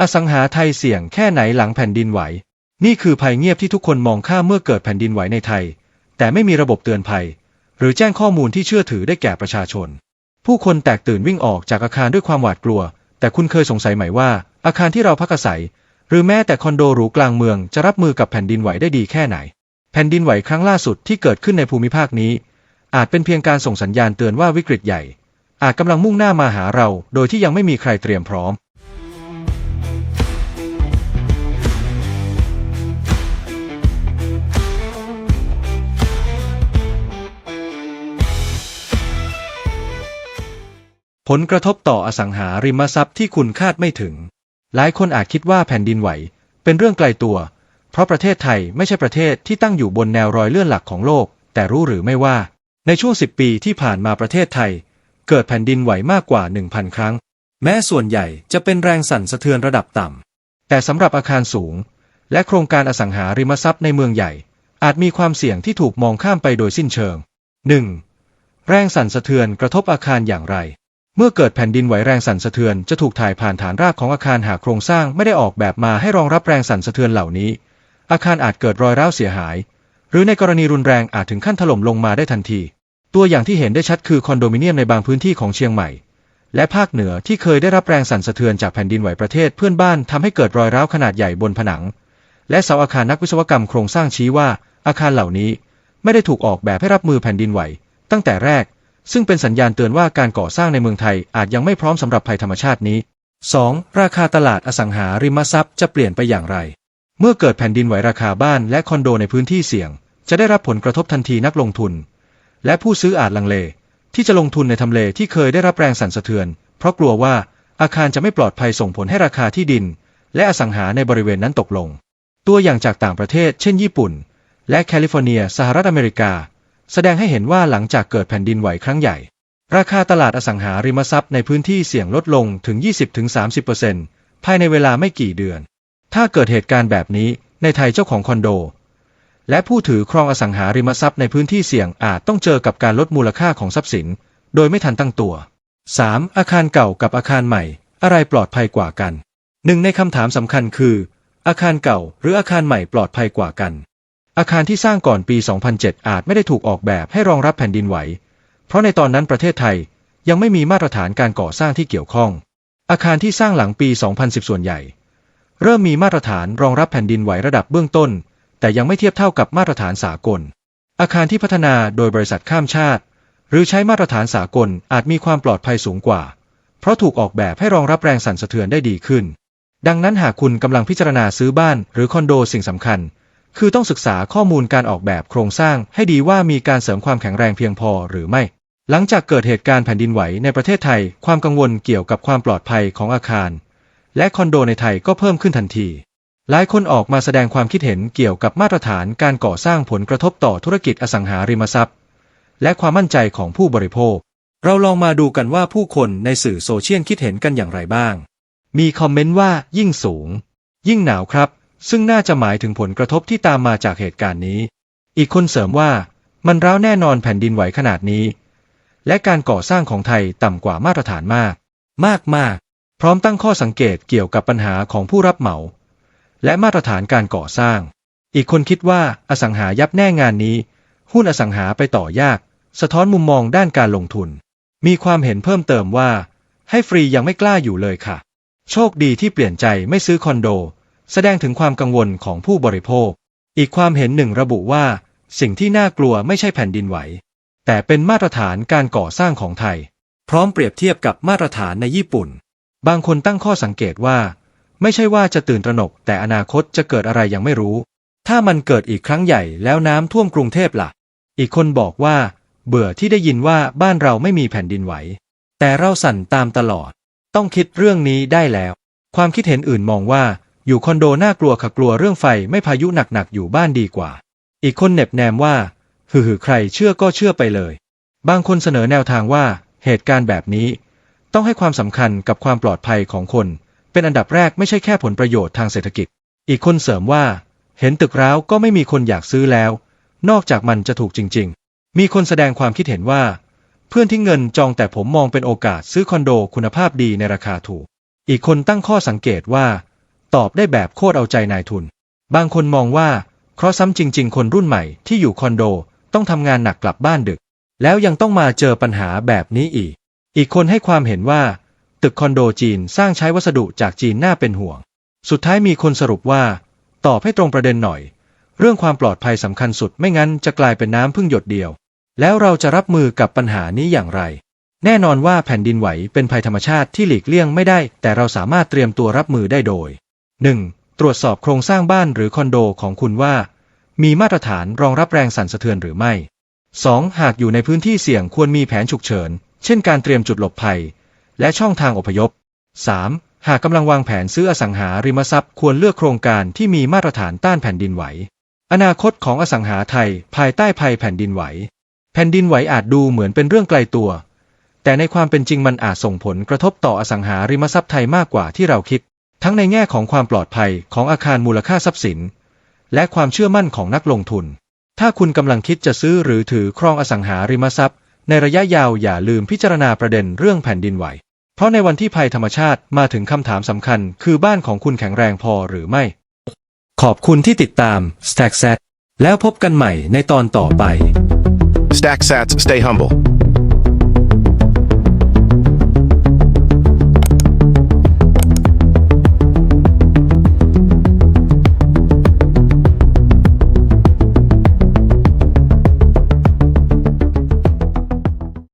อสังหาไทยเสี่ยงแค่ไหนหลังแผ่นดินไหว นี่คือภัยเงียบที่ทุกคนมองข้ามเมื่อเกิดแผ่นดินไหวในไทย แต่ไม่มีระบบเตือนภัย หรือแจ้งข้อมูลที่เชื่อถือได้แก่ประชาชน ผู้คนแตกตื่นวิ่งออกจากอาคารด้วยความหวาดกลัว แต่คุณเคยสงสัยไหมว่า อาคารที่เราพักอาศัย หรือแม้แต่คอนโดหรูกลางเมืองจะรับมือกับแผ่นดินไหวได้ดีแค่ไหน แผ่นดินไหวครั้งล่าสุดที่เกิดขึ้นในภูมิภาคนี้ อาจเป็นเพียงการส่งสัญญาณเตือนว่าวิกฤตใหญ่ อาจกำลังมุ่งหน้ามาหาเรา โดยที่ยังไม่มีใครเตรียมพร้อม ผลกระทบต่ออสังหาริมทรัพย์ที่คุณคาดไม่ถึง หลายคนอาจคิดว่าแผ่นดินไหว เป็นเรื่องไกลตัว เพราะประเทศไทยไม่ใช่ประเทศที่ตั้งอยู่บนแนวรอยเลื่อนหลักของโลก แต่รู้หรือไม่ว่า ในช่วง 10 ปีที่ผ่านมาประเทศไทย เกิดแผ่นดินไหวมากกว่า 1,000 ครั้ง แม้ส่วนใหญ่จะเป็นแรงสั่นสะเทือนระดับต่ำ แต่สำหรับอาคารสูง และโครงการอสังหาริมทรัพย์ในเมืองใหญ่ อาจมีความเสี่ยงที่ถูกมองข้ามไปโดยสิ้นเชิง 1. แรงสั่นสะเทือนกระทบอาคารอย่างไร เมื่อเกิดแผ่นดินไหวแรงสั่นสะเทือนจะถูกถ่ายผ่านฐานรากของอาคารหากโครงสร้างไม่ได้ออกแบบมาให้รองรับแรงสั่นสะเทือนเหล่านี้ อาคารอาจเกิดรอยร้าวเสียหาย หรือในกรณีรุนแรงอาจถึงขั้นถล่มลงมาได้ทันที ตัวอย่างที่เห็นได้ชัดคือคอนโดมิเนียมในบางพื้นที่ของเชียงใหม่ และภาคเหนือที่เคยได้รับแรงสั่นสะเทือนจากแผ่นดินไหวประเทศเพื่อนบ้านทำให้เกิดรอยร้าวขนาดใหญ่บนผนัง และเสาอาคารนักวิศวกรรมโครงสร้างชี้ว่า อาคารเหล่านี้ ไม่ได้ถูกออกแบบให้รับมือแผ่นดินไหว ตั้งแต่แรก ซึ่งเป็นสัญญาณเตือนว่าการก่อสร้างในเมืองไทยอาจยังไม่พร้อมสำหรับภัยธรรมชาตินี้ 2. ราคาตลาดอสังหาริมทรัพย์จะเปลี่ยนไปอย่างไร เมื่อเกิดแผ่นดินไหวราคาบ้านและคอนโดในพื้นที่เสี่ยง จะได้รับผลกระทบทันทีนักลงทุน และผู้ซื้ออาจลังเล ที่จะลงทุนในทำเลที่เคยได้รับแรงสั่นสะเทือน เพราะกลัวว่าอาคารจะไม่ปลอดภัยส่งผลให้ราคาที่ดิน และอสังหาในบริเวณนั้นตกลง ตัวอย่างจากต่างประเทศ เช่น ญี่ปุ่น และแคลิฟอร์เนีย สหรัฐอเมริกา แสดงให้เห็นว่าหลังจากเกิดแผ่นดินไหวครั้งใหญ่ ราคาตลาดอสังหาริมทรัพย์ในพื้นที่เสี่ยงลดลงถึง 20-30%ภายในเวลาไม่กี่เดือน ถ้าเกิดเหตุการณ์แบบนี้ในไทยเจ้าของคอนโด และผู้ถือครองอสังหาริมทรัพย์ในพื้นที่เสี่ยงอาจต้องเจอกับการลดมูลค่าของทรัพย์สิน โดยไม่ทันตั้งตัว 3. อาคารเก่ากับอาคารใหม่ อะไรปลอดภัยกว่ากันหนึ่งในคำถามสำคัญคือ อาคารเก่าหรืออาคารใหม่ปลอดภัยกว่ากัน อาคารที่สร้างก่อนปี 2007 อาจไม่ได้ถูกออกแบบให้รองรับแผ่นดินไหว เพราะในตอนนั้นประเทศไทยยังไม่มีมาตรฐานการก่อสร้างที่เกี่ยวข้อง อาคารที่สร้างหลังปี 2010 ส่วนใหญ่ เริ่มมีมาตรฐานรองรับแผ่นดินไหวระดับเบื้องต้น แต่ยังไม่เทียบเท่ากับมาตรฐานสากล อาคารที่พัฒนาโดยบริษัทข้ามชาติ หรือใช้มาตรฐานสากลอาจมีความปลอดภัยสูงกว่า เพราะถูกออกแบบให้รองรับแรงสั่นสะเทือนได้ดีขึ้น ดังนั้นหากคุณกำลังพิจารณาซื้อบ้านหรือคอนโดสิ่งสำคัญ คือต้องศึกษาข้อมูลการออกแบบโครงสร้างให้ดีว่ามีการเสริมความแข็งแรงเพียงพอหรือไม่ หลังจากเกิดเหตุการณ์แผ่นดินไหวในประเทศไทย ความกังวลเกี่ยวกับความปลอดภัยของอาคาร และคอนโดในไทยก็เพิ่มขึ้นทันที หลายคนออกมาแสดงความคิดเห็นเกี่ยวกับมาตรฐานการก่อสร้างผลกระทบต่อธุรกิจอสังหาริมทรัพย์ และความมั่นใจของผู้บริโภค เราลองมาดูกันว่าผู้คนในสื่อโซเชียลคิดเห็นกันอย่างไรบ้าง มีคอมเมนต์ว่ายิ่งสูง ยิ่งหนาวครับ ซึ่งน่าจะหมายถึงผลกระทบที่ตามมาจากเหตุการณ์นี้ อีกคนเสริมว่ามันร้าวแน่นอนแผ่นดินไหวขนาดนี้ และการก่อสร้างของไทยต่ำกว่ามาตรฐานมาก มากมากพร้อมตั้งข้อสังเกตเกี่ยวกับปัญหาของผู้รับเหมา และมาตรฐานการก่อสร้าง อีกคนคิดว่าอสังหายับแน่งานนี้ หุ้นอสังหาไปต่อยาก สะท้อนมุมมองด้านการลงทุน มีความเห็นเพิ่มเติมว่า ให้ฟรียังไม่กล้าอยู่เลยค่ะ โชคดีที่เปลี่ยนใจไม่ซื้อคอนโด แสดงถึงความกังวลของผู้บริโภค อีกความเห็นหนึ่งระบุว่า สิ่งที่น่ากลัวไม่ใช่แผ่นดินไหว แต่เป็นมาตรฐานการก่อสร้างของไทย พร้อมเปรียบเทียบกับมาตรฐานในญี่ปุ่น บางคนตั้งข้อสังเกตว่า ไม่ใช่ว่าจะตื่นตระหนก แต่อนาคตจะเกิดอะไรยังไม่รู้ ถ้ามันเกิดอีกครั้งใหญ่แล้วน้ำท่วมกรุงเทพล่ะ อีกคนบอกว่า เบื่อที่ได้ยินว่าบ้านเราไม่มีแผ่นดินไหว แต่เราสั่นตามตลอด ต้องคิดเรื่องนี้ได้แล้ว ความคิดเห็นอื่นมองว่า อยู่คอนโดน่ากลัวขะกลัวเรื่องไฟไม่พายุหนักๆอยู่บ้านดีกว่า อีกคนเน็บแนมว่าหือใครเชื่อก็เชื่อไปเลย บางคนเสนอแนวทางว่าเหตุการณ์แบบนี้ ต้องให้ความสำคัญกับความปลอดภัยของคน เป็นอันดับแรกไม่ใช่แค่ผลประโยชน์ทางเศรษฐกิจ อีกคนเสริมว่า เห็นตึกร้าวก็ไม่มีคนอยากซื้อแล้ว นอกจากมันจะถูกจริง ๆ มีคนแสดงความคิดเห็นว่า เพื่อนที่เงินจองแต่ผมมองเป็นโอกาสซื้อคอนโดคุณภาพดีในราคาถูก อีกคนตั้งข้อสังเกตว่า ตอบได้แบบโคตรเอาใจนายทุน บางคนมองว่าเคราะซ้ำจริง ๆ คนรุ่นใหม่ที่อยู่คอนโดต้องทำงานหนักกลับบ้านดึก แล้วยังต้องมาเจอปัญหาแบบนี้อีก อีกคนให้ความเห็นว่า ตึกคอนโดจีนสร้างใช้วัสดุจากจีนน่าเป็นห่วง สุดท้ายมีคนสรุปว่า ตอบให้ตรงประเด็นหน่อย เรื่องความปลอดภัยสำคัญสุดไม่งั้นจะกลายเป็นน้ำพึ่งหยดเดียว แล้วเราจะรับมือกับปัญหานี้อย่างไร แน่นอนว่าแผ่นดินไหวเป็นภัยธรรมชาติที่หลีกเลี่ยงไม่ได้ แต่เราสามารถเตรียมตัวรับมือได้โดย 1. ตรวจสอบโครงสร้างบ้านหรือคอนโดของคุณว่า มีมาตรฐานรองรับแรงสั่นสะเทือนหรือไม่ 2. หากอยู่ในพื้นที่เสี่ยงควรมีแผนฉุกเฉิน เช่นการเตรียมจุดหลบภัย และช่องทางอพยพ 3. หากกำลังวางแผนซื้ออสังหาริมทรัพย์ควรเลือกโครงการที่มีมาตรฐานต้านแผ่นดินไหว อนาคตของอสังหาไทยภายใต้ภัยแผ่นดินไหว แผ่นดินไหวอาจดูเหมือนเป็นเรื่องไกลตัว แต่ในความเป็นจริงมันอาจส่งผลกระทบต่ออสังหาริมทรัพย์ไทยมากกว่าที่เราคิด ทั้งในแง่ของความปลอดภัยของอาคารมูลค่าทรัพย์สิน และความเชื่อมั่นของนักลงทุน ถ้าคุณกำลังคิดจะซื้อหรือถือครองอสังหาริมทรัพย์ ในระยะยาวอย่าลืมพิจารณาประเด็นเรื่องแผ่นดินไหว เพราะในวันที่ภัยธรรมชาติมาถึงคำถามสำคัญ คือบ้านของคุณแข็งแรงพอหรือไม่ ขอบคุณที่ติดตาม Stack Set แล้วพบกันใหม่ในตอนต่อไป Stack sats, stay humble.